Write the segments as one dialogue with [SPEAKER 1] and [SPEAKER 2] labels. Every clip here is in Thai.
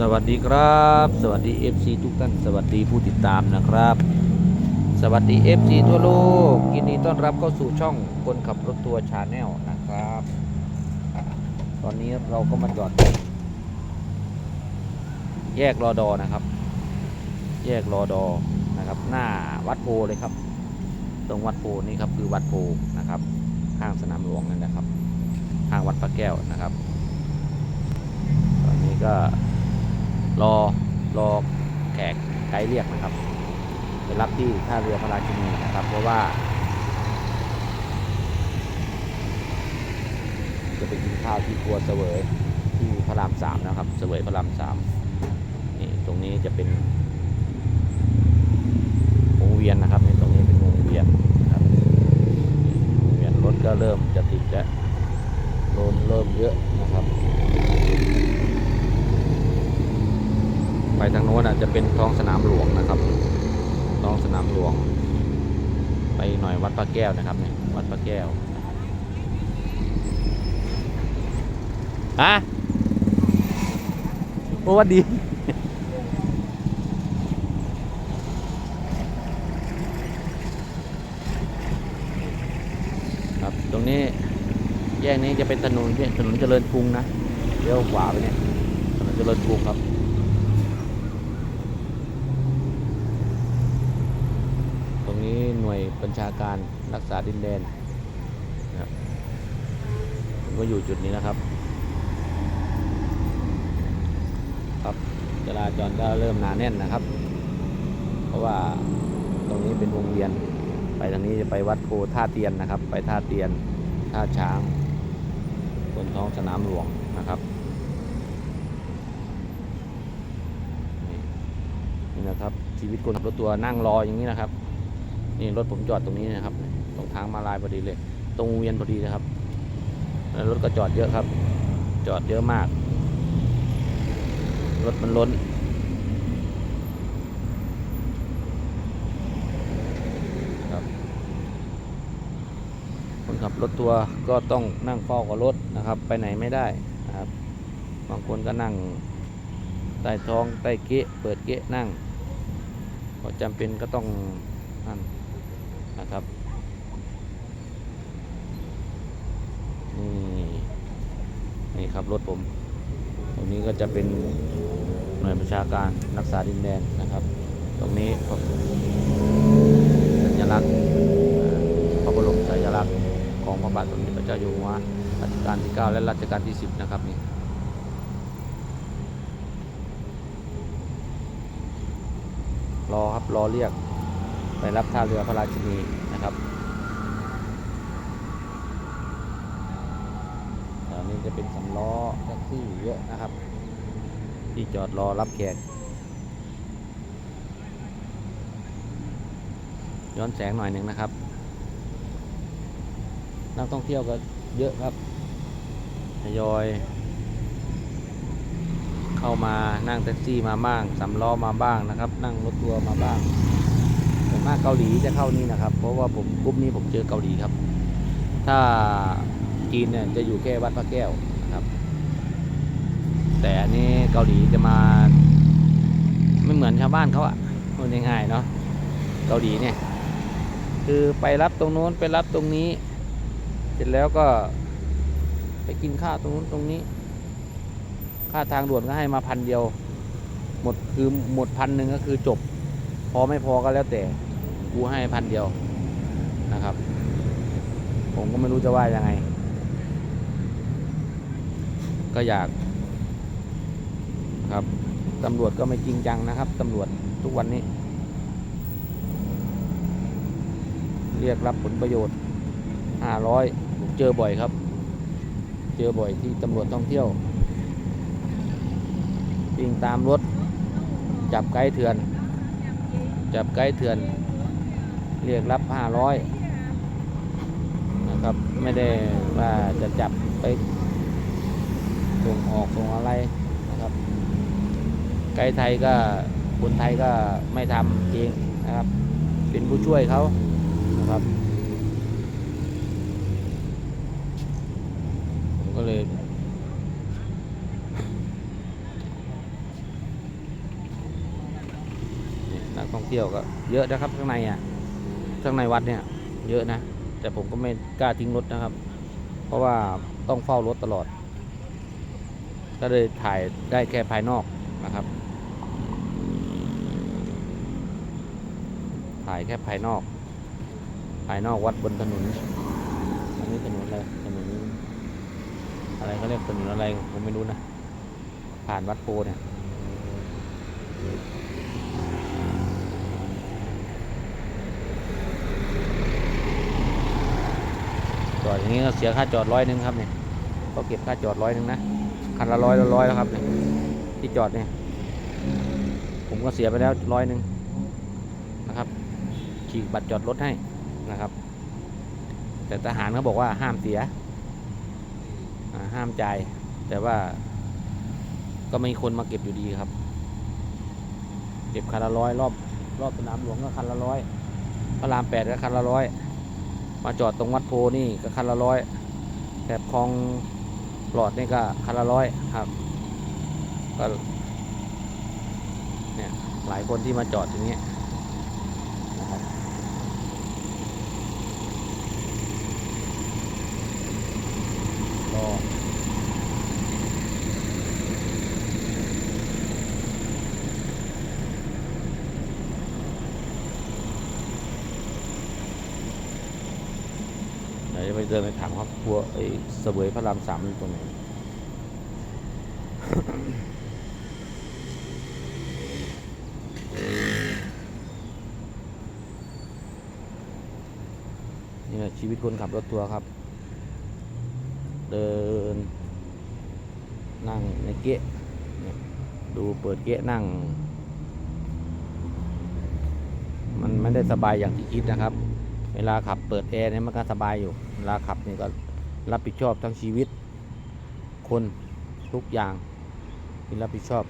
[SPEAKER 1] สวัสดีครับ สวัสดี FC ทุกท่าน สวัสดีผู้ติดตามนะครับ สวัสดี FC ทั่วโลกยินดีต้อนรับเข้าสู่ช่องคนขับรถทัวร์ชาแนลนะครับ ตอนนี้เราก็มาจอด แยกรอดอนะครับ แยกรอดอนะครับ หน้าวัดโพเลยครับ ตรงวัดโพนี่ครับคือวัดโพนะครับ ข้างสนามหลวงนั่นนะครับ ข้างวัดพระแก้วนะครับ ตอนนี้ก็ รอรอแขกไกด์เรียกนะครับไปรับที่ท่าเรือพระราชินีนะครับ เพราะว่า จะไปกินข้าวที่ครัวเสวยที่พระรามสามนะครับ เสวยพระรามสามนี่ตรงนี้จะเป็นวงเวียนนะครับนี่ตรงนี้เป็นวงเวียนนะครับวงเวียนรถก็เริ่มจะติดแล้วรถเริ่มเยอะนะครับ ไปทางโน้นอะจะเป็นท้องสนามหลวงนะครับ ท้องสนามหลวง ไปหน่อยวัดพระแก้วนะครับเนี่ยวัดพระแก้วฮะโอ้วัดดีครับตรงนี้แยกนี้จะเป็นถนนถนนเจริญกรุงนะเลี้ยวขวาไปเนี่ยถนนเจริญกรุงครับ ตรงนี้หน่วย บัญชาการรักษาดินแดนนะครับผมก็อยู่จุดนี้นะครับ ครับจราจรก็เริ่มหนาแน่นนะครับ เพราะว่าตรงนี้เป็นวงเวียน ไปทางนี้จะไปวัดโพท่าเตียนนะครับ ไปท่าเตียนท่าช้างบนท้องสนามหลวงนะครับนี่นี่นะครับชีวิตคนขับรถตัวนั่งรออย่างนี้นะครับ นี่รถผมจอดตรงนี้นะครับ ตรงทางมาลายพอดีเลย ตรงวงเวียนพอดีนะครับรถก็จอดเยอะครับ จอดเยอะมาก รถมันล้น ครับ คนขับรถทัวก็ต้องนั่งเฝ้ากับรถนะครับ ไปไหนไม่ได้นะครับ บางคนก็นั่งใต้ท้องใต้เกะเปิดเกะนั่งพอจำเป็นก็ต้องนั่น นะครับนี่นี่ครับรถผมตรงนี้ก็จะเป็นหน่วยประชาการรักษาดินแดนนะครับ ตรงนี้สัญลักษณ์พระบรมสัญลักษณ์ของพระบาทสมเด็จพระเจ้าอยู่หัวรัชกาลที่ 9 และรัชกาลที่ 10 นะครับนี่รอครับ รอเรียก ไปรับท่าเรือพระราชินีนะครับแถวนี้จะเป็นสำล้อแท็กซี่เยอะนะครับ ที่จอดรอรับแขกย้อนแสงหน่อยหนึ่งนะครับ นักท่องเที่ยวก็เยอะครับทยอย เข้ามานั่งแท็กซี่มาบ้างสำล้อมาบ้างนะครับ นั่งรถทัวร์มาบ้าง มากเกาหลีจะเข้านี่นะครับ เพราะว่าผมกลุ่มนี้ผมเจอเกาหลีครับ ถ้าจีนเนี่ยจะอยู่แค่วัดพระแก้วนะครับ แต่อันนี้เกาหลีจะมา ไม่เหมือนชาวบ้านเขาอะพูดง่ายๆเนาะเกาหลีเนี่ย คือไปรับตรงโน้นไปรับตรงนี้ เสร็จแล้วก็ไปกินข้าวตรงนู้นตรงนี้ ค่าทางด่วนก็ให้มาพันเดียว หมดคือหมดพันหนึ่งก็คือจบ พอไม่พอก็แล้วแต่ กูให้พันเดียวนะครับ ผมก็ไม่รู้จะว่ายังไง ก็อยากครับตำรวจก็ไม่จริงจังนะครับตำรวจทุกวันนี้ เรียกรับผลประโยชน์ 500ผมเจอบ่อยครับ เจอบ่อยที่ตำรวจท่องเที่ยววิ่งตามรถ จับไกด์เถื่อน จับไกด์เถื่อน เรียกรับ 500 นะครับ ไม่ได้ว่าจะจับไปส่งออกส่งอะไรนะครับ ไกด์ไทยก็คนไทยก็ไม่ทำเองนะครับ เป็นผู้ช่วยเขานะครับก็เลยนักท่องเที่ยวก็เยอะนะครับข้างในอะ ข้างในวัดเนี่ย เยอะนะ แต่ผมก็ไม่กล้าทิ้งรถนะครับ เพราะว่าต้องเฝ้ารถตลอด ก็เลยถ่ายได้แค่ภายนอกนะครับ ถ่ายแค่ภายนอก ภายนอกวัดบนถนนอันนี้ถนนอะไรถนนอะไรเขาเรียกถนนอะไรผมไม่รู้นะ ผ่านวัดโพเนี่ย จอดอย่างนี้ก็เสียค่าจอดร้อยหนึ่งครับเนี่ยก็เก็บค่าจอดร้อยหนึ่งนะคันละร้อยละร้อยแล้วครับเนี่ยที่จอดเนี่ยผมก็เสียไปแล้วร้อยหนึ่งนะครับฉีกบัตรจอดรถให้นะครับ แต่ทหารเขาบอกว่าห้ามเสียห้ามจ่ายแต่ว่า ก็ไม่มีคนมาเก็บอยู่ดีครับ เก็บคันละร้อยรอบรอบสนามหลวงก็คันละร้อยพระรามแปดก็คันละร้อย มาจอดตรงวัดโพนี่ก็คันละร้อยแบบคลองหลอดนี่ก็คันละร้อยครับก็เนี่ยหลายคนที่มาจอดตรงนี้นะครับก็ ยวไปเดินไปถามครับครัวไอ้เสวยพระรามสามตรงไหนนี่แหละชีวิตคนขับรถทัวร์ครับ เดิน นั่งในเกะดูเปิดเกะนั่ง มันไม่ได้สบายอย่างที่คิดนะครับ เวลาขับเปิดแอร์เนี่ยมันก็สบายอยู่ เวลาขับนี่ก็รับผิดชอบทั้งชีวิต คนทุกอย่างที่รับผิดชอบ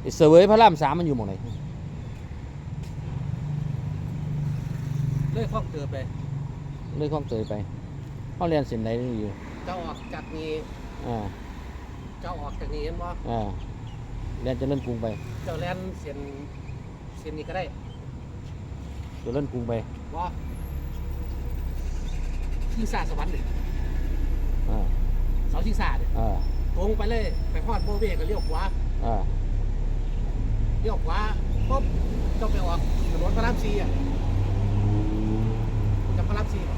[SPEAKER 1] ไอ้เสวยพระรามสามมันอยู่หมองไหน
[SPEAKER 2] เลื่อยข้องเตือไป
[SPEAKER 1] เลื่อยข้องเสยไปเขาเรียนเส้นไหนนี่อยู่
[SPEAKER 2] เจ้าออกจากนี้
[SPEAKER 1] อ่า
[SPEAKER 2] เจ้าออกจากนี้เห็นบ่
[SPEAKER 1] อ่าเรียนเจะเล่นกรุงไป
[SPEAKER 2] เจ้าแลนเส้นเส้นนี้ก็ได้
[SPEAKER 1] เจะเล่นกรุงไป
[SPEAKER 2] บ่ชิงซาสวรรค์นี่
[SPEAKER 1] อ่า
[SPEAKER 2] เสาชิงซาเนี่ย
[SPEAKER 1] อ่า
[SPEAKER 2] ตรงไปเลย ไปฮอดโบเวก็เลี้ยวขวา
[SPEAKER 1] อ่า
[SPEAKER 2] เลี้ยวขวาปุ๊บเจ้าไปออกถนนพระรามสี่อะจำพระรามสี่บ่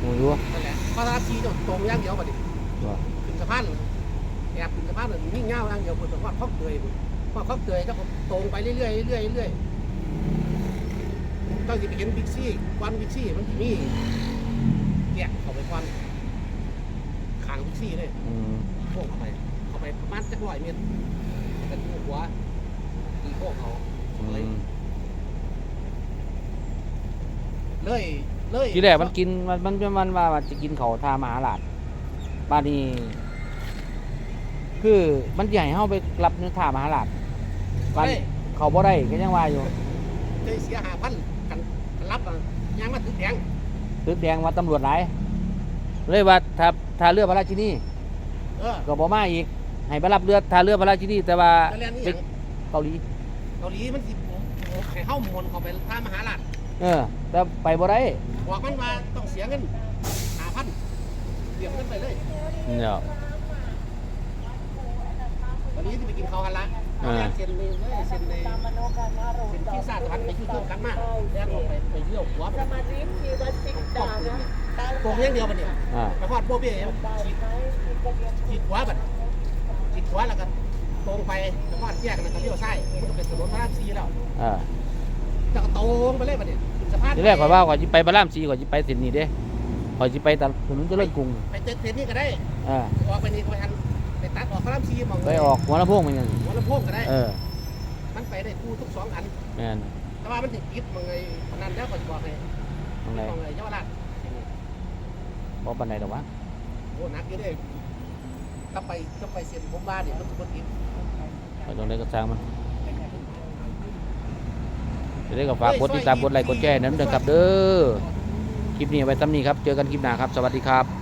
[SPEAKER 1] หมูรู้
[SPEAKER 2] นั่นแหละพระรามสี่เจ้าตรงอย่างเดียวบัดนี้
[SPEAKER 1] ว่า
[SPEAKER 2] ขึ้นสะพานแอบขึ้นสะพานเลยนิ่งเง่าอย่างเดียวเพิ่นบอกว่าข้องเตยพุ่นพอข้องเตยเจ้าก็ตรงไปเรื่อยๆเรื่อยๆเรื่อยๆเจ้าสิไปเห็นบิ๊กซี่ควันบิ๊กซี่มันสิมีแยกเข้าไปควันขางบิ๊กซี่เลย
[SPEAKER 1] อืม
[SPEAKER 2] โค้งเข้าไป เข้าไปประมาณจักร้อยเมตรเป็นหัวตีโค้งเขา
[SPEAKER 1] อื
[SPEAKER 2] เลย
[SPEAKER 1] ม
[SPEAKER 2] เลยเลย
[SPEAKER 1] ทีแรกมันกินมันมันมันว่ามันจะกินเขาวทามหาหลาดบ้านนี้คือมันใหญ่เข้าไปรับเนื้อทามหาหลาดบ้าน
[SPEAKER 2] เลย
[SPEAKER 1] เขาบ่ได้ก็ยังว่าอยู่
[SPEAKER 2] เคยเสียหาพันกันกัน รับอะยางมาถึงแดง
[SPEAKER 1] ตึกแดงว่าตำรวจหลายเลยว่าถ้าถ้าเรือพระราชินี
[SPEAKER 2] เออ
[SPEAKER 1] ก็บ่มาอีก ให้ไปรับเรือถ้าเรือพระราชินีแต่ว่า
[SPEAKER 2] แล้วเรียนนี่
[SPEAKER 1] ไป
[SPEAKER 2] ยัง
[SPEAKER 1] เกาหลี
[SPEAKER 2] เกาหลีมันสิให้เข้ามนต์เข้าไปท่ามหาลัด
[SPEAKER 1] เออ แต่ไปบ่ได้
[SPEAKER 2] บอกมันว่าต้องเสียเงินหาพันเสียเงินไปเลย
[SPEAKER 1] เนี่ย
[SPEAKER 2] วันนี้ที่ไปกินข้าวกันละ
[SPEAKER 1] อ่า
[SPEAKER 2] เซ็นเลยเซ็นในเซ็นที่ซาสวรรค์ไปที่เครื่องกันมากแล้วออกไปไปเลี้ยวหัวไป
[SPEAKER 3] สมาธิชีวสิกดานะ
[SPEAKER 2] ตรงเรื่องเดียวมันเนี่ย
[SPEAKER 1] อ่า
[SPEAKER 2] ไปพอดโบเบ้ฉีดฉีดหัวบัดฉีดหัวแล้วก็ตรงไปไปพอดแยกแล้วก็เลี้ยวซ้ายมันก็เป็นถนนพระรามสี่แล้ว
[SPEAKER 1] อ่า
[SPEAKER 2] แล้วก็ตรงไปเลยบัดเนี่ยขึ้นสะพาน
[SPEAKER 1] ทีแรกข่อยว่าข่อยสิไปพระรามสีข่อยสิไปเส้นนี้เด้ข่อยสิไปตลาดถนนเจริญกรุง
[SPEAKER 2] ไปเจอเทนนี่ก็ได้
[SPEAKER 1] อ่า
[SPEAKER 2] ออกไปนี่ก็ไปอัน ไปตัดออกพระรามสี่มอง
[SPEAKER 1] ไปออกหัวลำโพงมันยัง
[SPEAKER 2] หัวลำโพงก็ได้
[SPEAKER 1] เออ
[SPEAKER 2] มันไปได้คู่ทุกสองอัน
[SPEAKER 1] แม่น
[SPEAKER 2] แต่ว่ามันถึงปิดมึงไอ้นั่นแล้วก็จะบอกให้
[SPEAKER 1] ตรงไหน
[SPEAKER 2] มองไอ้เยาวราช
[SPEAKER 1] บ่ปานใดดอกวะ
[SPEAKER 2] โอ้หนักอยู่เด้ถ้าไปถ้าไปเซ็นผมบ้านเนี่ยมันจะคนปิด
[SPEAKER 1] ไปตรงไหนก็สร้างมันจะได้ก็ฝากกดติดตามกดไลค์กดแชร์นั้นเด้อครับเด้อคลิปนี้เอาไว้ซ้ำนี้ครับ เจอกันคลิปหน้าครับ สวัสดีครับ